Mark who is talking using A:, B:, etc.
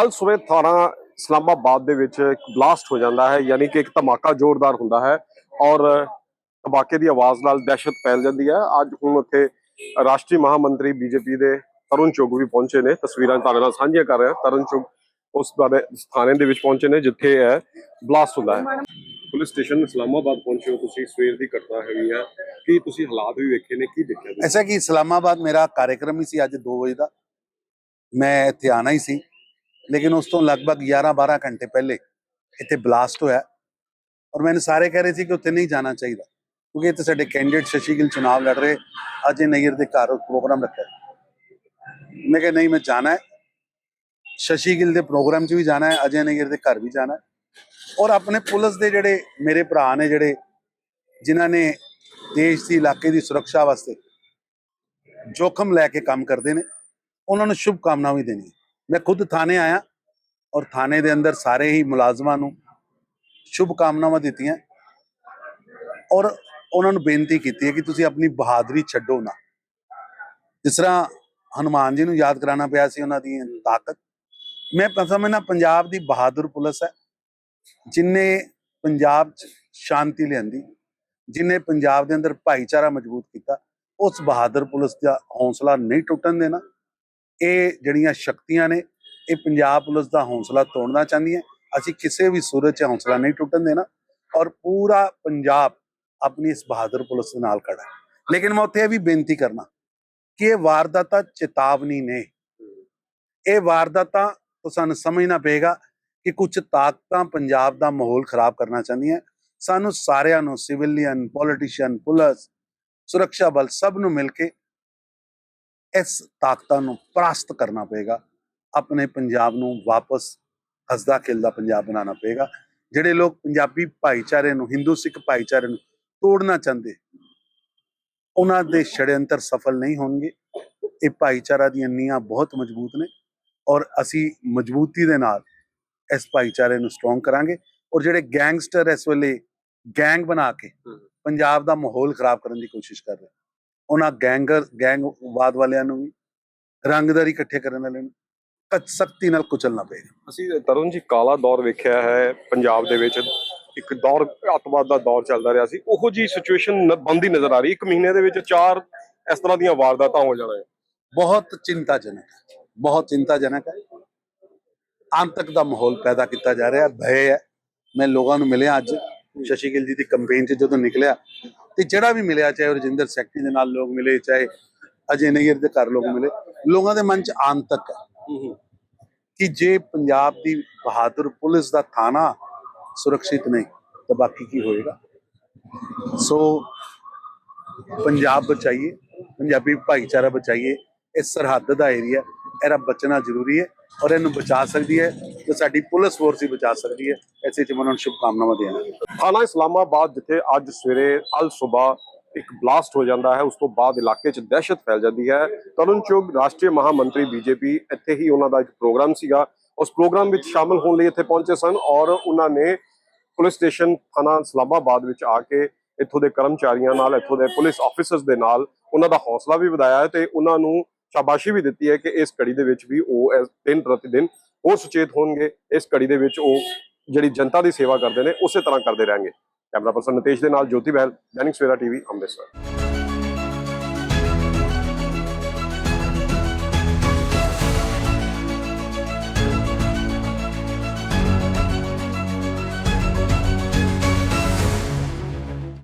A: ਅਲ ਸਵੇਤ ਥਾਣਾ ਇਸਲਾਮਾਬਾਦ ਦੇ ਵਿੱਚ ਇੱਕ ਬਲਾਸਟ ਹੋ ਜਾਂਦਾ ਹੈ, ਯਾਨੀ ਕਿ ਇੱਕ ਧਮਾਕਾ ਜ਼ੋਰਦਾਰ ਹੁੰਦਾ ਹੈ ਔਰ ਧਮਾਕੇ ਦੀ ਆਵਾਜ਼ ਨਾਲ ਦਹਿਸ਼ਤ ਫੈਲ ਜਾਂਦੀ ਹੈ। ਅੱਜ ਹੁਣ ਉੱਥੇ ਰਾਸ਼ਟਰੀ ਮਹਾਮੰਤਰੀ ਬੀਜੇਪੀ ਦੇ ਤਰੁਣ ਚੁੱਗ ਵੀ ਪਹੁੰਚੇ ਨੇ। ਤਸਵੀਰਾਂ ਤੁਹਾਡੇ ਨਾਲ ਸਾਂਝੀਆਂ ਕਰ ਰਹੇ। ਤਰੁਣ ਚੁੱਗ ਉਸ ਬਾਰੇ ਥਾਣੇ ਦੇ ਵਿੱਚ ਪਹੁੰਚੇ ਨੇ, ਜਿੱਥੇ ਹੈ ਬਲਾਸਟ ਹੁੰਦਾ ਹੈ। ਪੁਲਿਸ ਸਟੇਸ਼ਨ ਇਸਲਾਮਾਬਾਦ ਪਹੁੰਚੇ ਹੋ ਤੁਸੀਂ। ਸਵੇਰ ਦੀ ਘਟਨਾ ਹੈਗੀ ਹੈ ਕੀ ਤੁਸੀਂ ਹਾਲਾਤ ਵੀ ਵੇਖੇ ਨੇ? ਕੀ ਦੇਖਿਆ
B: ਐਸਾ ਕਿ ਇਸਲਾਮਾਬਾਦ ਮੇਰਾ ਕਾਰਜਕ੍ਰਮ ਹੀ ਸੀ ਅੱਜ 2 ਵਜੇ ਦਾ। ਮੈਂ ਇੱਥੇ ਆਣਾ ਹੀ ਸੀ। ਲੇਕਿਨ ਉਸ ਤੋਂ ਲਗਭਗ 11-12 ਘੰਟੇ ਪਹਿਲੇ ਇੱਥੇ ਬਲਾਸਟ ਹੋਇਆ। ਔਰ ਮੈਨੂੰ ਸਾਰੇ ਕਹਿ ਰਹੇ ਸੀ ਕਿ ਉੱਥੇ ਨਹੀਂ ਜਾਣਾ ਚਾਹੀਦਾ, ਕਿਉਂਕਿ ਇੱਥੇ ਸਾਡੇ ਕੈਂਡੀਡੇਟ ਸ਼ਸ਼ੀ ਗਿੱਲ ਚੁਣਾਵ ਲੜ ਰਹੇ, ਅਜੇ ਨਈਅਰ ਦੇ ਘਰ ਪ੍ਰੋਗਰਾਮ ਰੱਖਿਆ। ਮੈਂ ਕਿਹਾ, ਨਹੀਂ, ਮੈਂ ਜਾਣਾ ਹੈ। ਸ਼ਸ਼ੀ ਗਿੱਲ ਦੇ ਪ੍ਰੋਗਰਾਮ 'ਚ ਵੀ ਜਾਣਾ ਹੈ, ਅਜੇ ਨਈਅਰ ਦੇ ਘਰ ਵੀ ਜਾਣਾ ਔਰ ਆਪਣੇ ਪੁਲਿਸ ਦੇ ਜਿਹੜੇ ਮੇਰੇ ਭਰਾ ਨੇ ਜਿਹੜੇ, ਜਿਨ੍ਹਾਂ ਨੇ ਦੇਸ਼ ਦੀ, ਇਲਾਕੇ ਦੀ ਸੁਰੱਖਿਆ ਵਾਸਤੇ ਜੋਖਮ ਲੈ ਕੇ ਕੰਮ ਕਰਦੇ ਨੇ, ਉਹਨਾਂ ਨੂੰ ਸ਼ੁਭ ਕਾਮਨਾ ਵੀ ਦੇਣੀ ਮੈਂ ਖੁਦ ਥਾਣੇ ਆਇਆ ਔਰ ਥਾਣੇ ਦੇ ਅੰਦਰ ਸਾਰੇ ਹੀ ਮੁਲਾਜ਼ਮਾਂ ਨੂੰ ਸ਼ੁਭ ਕਾਮਨਾਵਾਂ ਦਿੱਤੀਆਂ ਔਰ ਉਹਨਾਂ ਨੂੰ ਬੇਨਤੀ ਕੀਤੀ ਹੈ ਕਿ ਤੁਸੀਂ ਆਪਣੀ ਬਹਾਦਰੀ ਛੱਡੋ ਨਾ। ਜਿਸ ਤਰ੍ਹਾਂ ਹਨੂਮਾਨ ਜੀ ਨੂੰ ਯਾਦ ਕਰਾਉਣਾ ਪਿਆ ਸੀ ਉਹਨਾਂ ਦੀ ਤਾਕਤ। ਮੈਂ ਸਮਝਣਾ ਪੰਜਾਬ ਦੀ ਬਹਾਦਰ ਪੁਲਿਸ ਹੈ। ਜਿਨੇ ਪੰਜਾਬ 'ਚ ਸ਼ਾਂਤੀ ਲਿਆਂਦੀ, ਜਿਨੇ ਪੰਜਾਬ ਦੇ ਅੰਦਰ ਭਾਈਚਾਰਾ ਮਜ਼ਬੂਤ ਕੀਤਾ, ਉਸ ਬਹਾਦਰ ਪੁਲਿਸ ਦਾ ਹੌਸਲਾ ਨਹੀਂ ਟੁੱਟਣ ਦੇਣਾ। ਇਹ ਜਿਹੜੀਆਂ ਸ਼ਕਤੀਆਂ ਨੇ, ਇਹ ਪੰਜਾਬ ਪੁਲਿਸ ਦਾ ਹੌਸਲਾ ਤੋੜਨਾ ਚਾਹੁੰਦੀਆਂ। ਅਸੀਂ ਕਿਸੇ ਵੀ ਸੂਰਤ 'ਚ ਹੌਸਲਾ ਨਹੀਂ ਟੁੱਟਣ ਦੇਣਾ ਔਰ ਪੂਰਾ ਪੰਜਾਬ ਆਪਣੀ ਇਸ ਬਹਾਦਰ ਪੁਲਿਸ ਦੇ ਨਾਲ ਖੜਾ ਹੈ। ਲੇਕਿਨ ਮੈਂ ਉੱਥੇ ਇਹ ਵੀ ਬੇਨਤੀ ਕਰਨਾ ਕਿ ਇਹ ਵਾਰਦਾਤਾਂ ਚੇਤਾਵਨੀ ਨੇ। ਇਹ ਵਾਰਦਾਤਾਂ ਤੋਂ ਸਾਨੂੰ ਸਮਝਣਾ ਪਏਗਾ ਕਿ ਕੁਝ ਤਾਕਤਾਂ ਪੰਜਾਬ ਦਾ ਮਾਹੌਲ ਖਰਾਬ ਕਰਨਾ ਚਾਹੁੰਦੀਆਂ। ਸਾਨੂੰ ਸਾਰਿਆਂ ਨੂੰ, ਸਿਵਲੀਅਨ, ਪੋਲੀਟੀਸ਼ੀਅਨ, ਪੁਲਿਸ, ਸੁਰੱਖਿਆ ਬਲ ਸਭ ਨੂੰ ਮਿਲ ਕੇ ਇਸ ਤਾਕਤਾਂ ਨੂੰ ਪਰਾਸਤ ਕਰਨਾ ਪਏਗਾ। ਆਪਣੇ ਪੰਜਾਬ ਨੂੰ ਵਾਪਸ ਹੱਸਦਾ ਖੇਲਦਾ ਪੰਜਾਬ ਬਣਾਉਣਾ ਪਏਗਾ। ਜਿਹੜੇ ਲੋਕ ਪੰਜਾਬੀ ਭਾਈਚਾਰੇ ਨੂੰ ਹਿੰਦੂ ਸਿੱਖ ਭਾਈਚਾਰੇ ਨੂੰ ਤੋੜਨਾ ਚਾਹੁੰਦੇ ਉਹਨਾਂ ਦੇ ਛੜਯੰਤਰ ਸਫਲ ਨਹੀਂ ਹੋਣਗੇ। ਇਹ ਭਾਈਚਾਰਾ ਦੀਆਂ ਨੀਹਾਂ ਬਹੁਤ ਮਜ਼ਬੂਤ ਨੇ ਔਰ ਅਸੀਂ ਮਜ਼ਬੂਤੀ ਦੇ ਨਾਲ ਇਸ ਭਾਈਚਾਰੇ ਨੂੰ ਸਟਰੋਂਗ ਕਰਾਂਗੇ ਔਰ ਜਿਹੜੇ ਗੈਂਗਸਟਰ ਇਸ ਵੇਲੇ ਗੈਂਗ ਬਣਾ ਕੇ ਪੰਜਾਬ ਦਾ ਮਾਹੌਲ ਖਰਾਬ ਕਰਨ ਦੀ ਕੋਸ਼ਿਸ਼ ਕਰ ਰਹੇ ਉਹਨਾਂ ਗੈਂਗਰ ਗੈਂਗਵਾਦ ਵਾਲਿਆਂ ਨੂੰ ਵੀ ਰੰਗਦਾਰੀ ਇਕੱਠੇ ਕਰਨ ਵਾਲਿਆਂ ਨੂੰ ਕੱਚ ਸਖਤੀ ਨਾਲ ਕੁਚਲਣਾ ਪਏਗਾ।
A: ਅਸੀਂ ਤਰੁਣ ਜੀ ਕਾਲਾ ਦੌਰ ਵੇਖਿਆ ਹੈ ਪੰਜਾਬ ਦੇ ਵਿੱਚ ਇੱਕ ਦੌਰ ਅੱਤਵਾਦ ਦਾ ਦੌਰ ਚੱਲਦਾ ਰਿਹਾ ਸੀ। ਉਹੋ ਜੀ ਸਿਚੁਏਸ਼ਨ ਬੰਦੀ ਨਜ਼ਰ ਆ ਰਹੀ। ਇੱਕ ਮਹੀਨੇ ਦੇ ਵਿੱਚ ਚਾਰ ਇਸ ਤਰ੍ਹਾਂ ਦੀਆਂ ਵਾਰਦਾਤਾਂ ਹੋ ਜਾਣਾ
B: ਬਹੁਤ ਚਿੰਤਾਜਨਕ ਬਹੁਤ ਚਿੰਤਾਜਨਕ ਹੈ। ਆਤੰਕ ਦਾ ਮਾਹੌਲ ਪੈਦਾ ਕੀਤਾ ਜਾ ਰਿਹਾ ਹੈ ਭੈ ਹੈ। ਮੈਂ ਲੋਕਾਂ ਨੂੰ ਮਿਲਿਆ ਅੱਜ ਸ਼ਸ਼ੀ ਗਿੱਲ ਜੀ ਦੀ ਕੰਪੇਨ 'ਚ ਜਦੋਂ ਨਿਕਲਿਆ ਤੇ ਜਿਹੜਾ ਵੀ ਮਿਲਿਆ ਚਾਹੇ ਰਜਿੰਦਰ ਸੈਕਟਰੀ ਦੇ ਨਾਲ ਲੋਕ ਮਿਲੇ ਚਾਹੇ ਅਜੇ ਨਈਅਰ ਦੇ ਘਰ ਲੋਕ ਮਿਲੇ ਲੋਕਾਂ ਦੇ ਮਨ 'ਚ ਆਤੰਕ ਹੈ ਕਿ ਜੇ ਪੰਜਾਬ ਦੀ ਬਹਾਦਰ ਪੁਲਿਸ ਦਾ ਥਾਣਾ ਸੁਰੱਖਿਅਤ ਨਹੀਂ ਤਾਂ ਬਾਕੀ ਕੀ ਹੋਏਗਾ? ਸੋ ਪੰਜਾਬ ਬਚਾਈਏ ਪੰਜਾਬੀ ਭਾਈਚਾਰਾ ਬਚਾਈਏ ਇਹ ਸਰਹੱਦ ਦਾ ਏਰੀਆ ਇਹਦਾ ਬਚਣਾ ਜ਼ਰੂਰੀ ਹੈ। ਔਰ ਇਹਨੂੰ ਬਚਾ ਸਕਦੀ ਹੈ ਤੇ ਸਾਡੀ ਪੁਲਿਸ ਫੋਰਸ ਹੀ ਬਚਾ ਸਕਦੀ ਹੈ। ਐਸੇ ਚ ਮੈਂ ਨੂੰ ਸ਼ੁਭ ਦੇਣਾ।
A: ਥਾਣਾ ਇਸਲਾਮਾਬਾਦ ਜਿੱਥੇ ਅੱਜ ਸਵੇਰੇ ਅਲ ਸੁਬਾ ਇੱਕ ਬਲਾਸਟ ਹੋ ਜਾਂਦਾ ਹੈ, ਉਸ ਤੋਂ ਬਾਅਦ ਇਲਾਕੇ 'ਚ ਦਹਿਸ਼ਤ ਫੈਲ ਜਾਂਦੀ ਹੈ। ਤਰੁਣ ਚੁਗ ਰਾਸ਼ਟਰੀ ਮਹਾਮੰਤਰੀ ਬੀਜੇਪੀ ਇੱਥੇ ਹੀ ਉਹਨਾਂ ਦਾ ਇੱਕ ਪ੍ਰੋਗਰਾਮ ਸੀਗਾ। ਉਸ ਪ੍ਰੋਗਰਾਮ ਵਿੱਚ ਸ਼ਾਮਲ ਹੋਣ ਲਈ ਇੱਥੇ ਪਹੁੰਚੇ ਸਨ ਔਰ ਉਹਨਾਂ ਨੇ ਪੁਲਿਸ ਸਟੇਸ਼ਨ ਥਾਣਾ ਇਸਲਾਮਾਬਾਦ ਵਿੱਚ ਆ ਕੇ ਇੱਥੋਂ ਦੇ ਕਰਮਚਾਰੀਆਂ ਨਾਲ, ਇੱਥੋਂ ਦੇ ਪੁਲਿਸ ਆਫੀਸਰਸ ਦੇ ਨਾਲ ਉਹਨਾਂ ਦਾ ਹੌਸਲਾ ਵੀ ਵਧਾਇਆ ਹੈ ਤੇ ਉਹਨਾਂ ਨੂੰ ਸ਼ਾਬਾਸ਼ੀ ਵੀ ਦਿੱਤੀ ਹੈ ਕਿ ਇਸ ਕੜੀ ਦੇ ਵਿੱਚ ਵੀ ਉਹ ਇਸ ਦਿਨ ਪ੍ਰਤੀ ਦਿਨ ਉਹ ਸੁਚੇਤ ਹੋਣਗੇ, ਇਸ ਕੜੀ ਦੇ ਵਿੱਚ ਉਹ ਜਿਹੜੀ ਜਨਤਾ ਦੀ ਸੇਵਾ ਕਰਦੇ ਨੇ, ਉਸੇ ਤਰ੍ਹਾਂ ਕਰਦੇ ਰਹਿਣਗੇ। ਕੈਮਰਾ ਪਰਸਨ ਨਿਤੇਸ਼ ਦੇ ਨਾਲ ਜੋਤੀ ਬਹਿਲ, ਦੈਨਿਕ ਸਵੇਰਾ ਟੀਵੀ, ਅੰਮ੍ਰਿਤਸਰ।